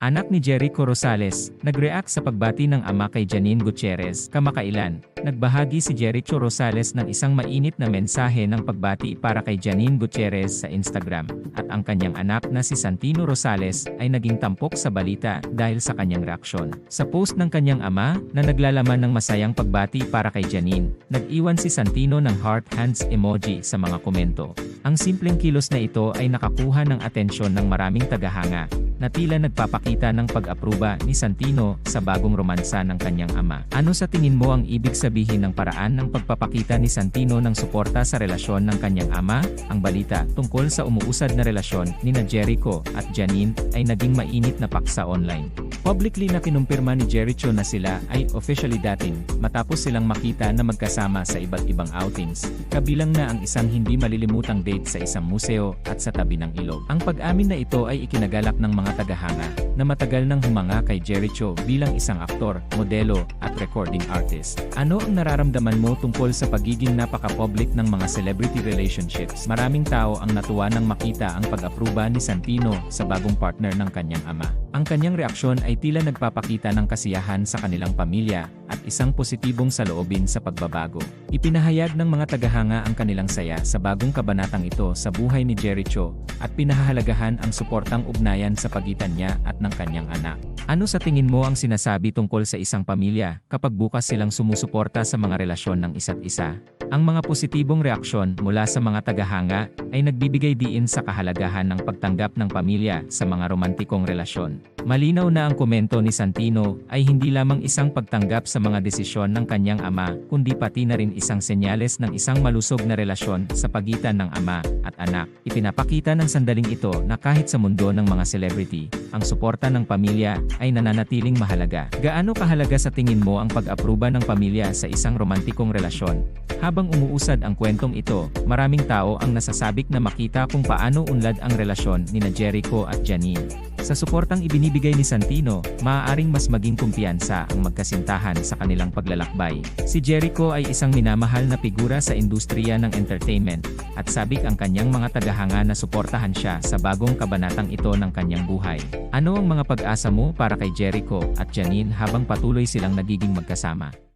Anak ni Jericho Rosales, nag-react sa pagbati ng ama kay Janine Gutierrez. Kamakailan, nagbahagi si Jericho Rosales ng isang mainit na mensahe ng pagbati para kay Janine Gutierrez sa Instagram. At ang kanyang anak na si Santino Rosales ay naging tampok sa balita dahil sa kanyang reaksyon. Sa post ng kanyang ama na naglalaman ng masayang pagbati para kay Janine, nag-iwan si Santino ng heart hands emoji sa mga komento. Ang simpleng kilos na ito ay nakakuha ng atensyon ng maraming tagahanga na tila nagpapakita ng pag-apruba ni Santino sa bagong romansa ng kanyang ama. Ano sa tingin mo ang ibig sabihin ng paraan ng pagpapakita ni Santino ng suporta sa relasyon ng kanyang ama? Ang balita tungkol sa umuusad na relasyon ni na Jericho at Janine ay naging mainit na paksa online. Publicly na kinumpirma ni Jericho na sila ay officially dating matapos silang makita na magkasama sa iba't ibang outings, kabilang na ang isang hindi malilimutang date sa isang museo at sa tabi ng ilog. Ang pag-amin na ito ay ikinagalak ng mga tagahanga na matagal nang humanga kay Jericho bilang isang aktor, modelo, at recording artist. Ano ang nararamdaman mo tungkol sa pagiging napaka-public ng mga celebrity relationships? Maraming tao ang natuwa nang makita ang pag-apruba ni Santino sa bagong partner ng kanyang ama. Ang kanyang reaksyon ay tila nagpapakita ng kasiyahan sa kanilang pamilya at isang positibong saloobin sa pagbabago. Ipinahayag ng mga tagahanga ang kanilang saya sa bagong kabanatang ito sa buhay ni Jericho at pinahahalagahan ang suportang ugnayan sa pagitan niya at ng kanyang anak. Ano sa tingin mo ang sinasabi tungkol sa isang pamilya kapag bukas silang sumusuporta sa mga relasyon ng isa't isa? Ang mga positibong reaksyon mula sa mga tagahanga ay nagbibigay diin sa kahalagahan ng pagtanggap ng pamilya sa mga romantikong relasyon. Malinaw na ang komento ni Santino ay hindi lamang isang pagtanggap sa mga desisyon ng kanyang ama, kundi pati na rin isang senyales ng isang malusog na relasyon sa pagitan ng ama at anak. Ipinapakita ng sandaling ito na kahit sa mundo ng mga celebrity, ang suporta ng pamilya ay nananatiling mahalaga. Gaano kahalaga sa tingin mo ang pag-apruba ng pamilya sa isang romantikong relasyon? Habang umuusad ang kwentong ito, maraming tao ang nasasabik na makita kung paano unlad ang relasyon ni Jericho at Janine. Sa suportang ibinibigay ni Santino, maaaring mas maging kumpiyansa ang magkasintahan sa kanilang paglalakbay. Si Jericho ay isang minamahal na figura sa industriya ng entertainment, at sabik ang kanyang mga tagahanga na suportahan siya sa bagong kabanatang ito ng kanyang buhay. Ano ang mga pag-asa mo para kay Jericho at Janine habang patuloy silang nagiging magkasama?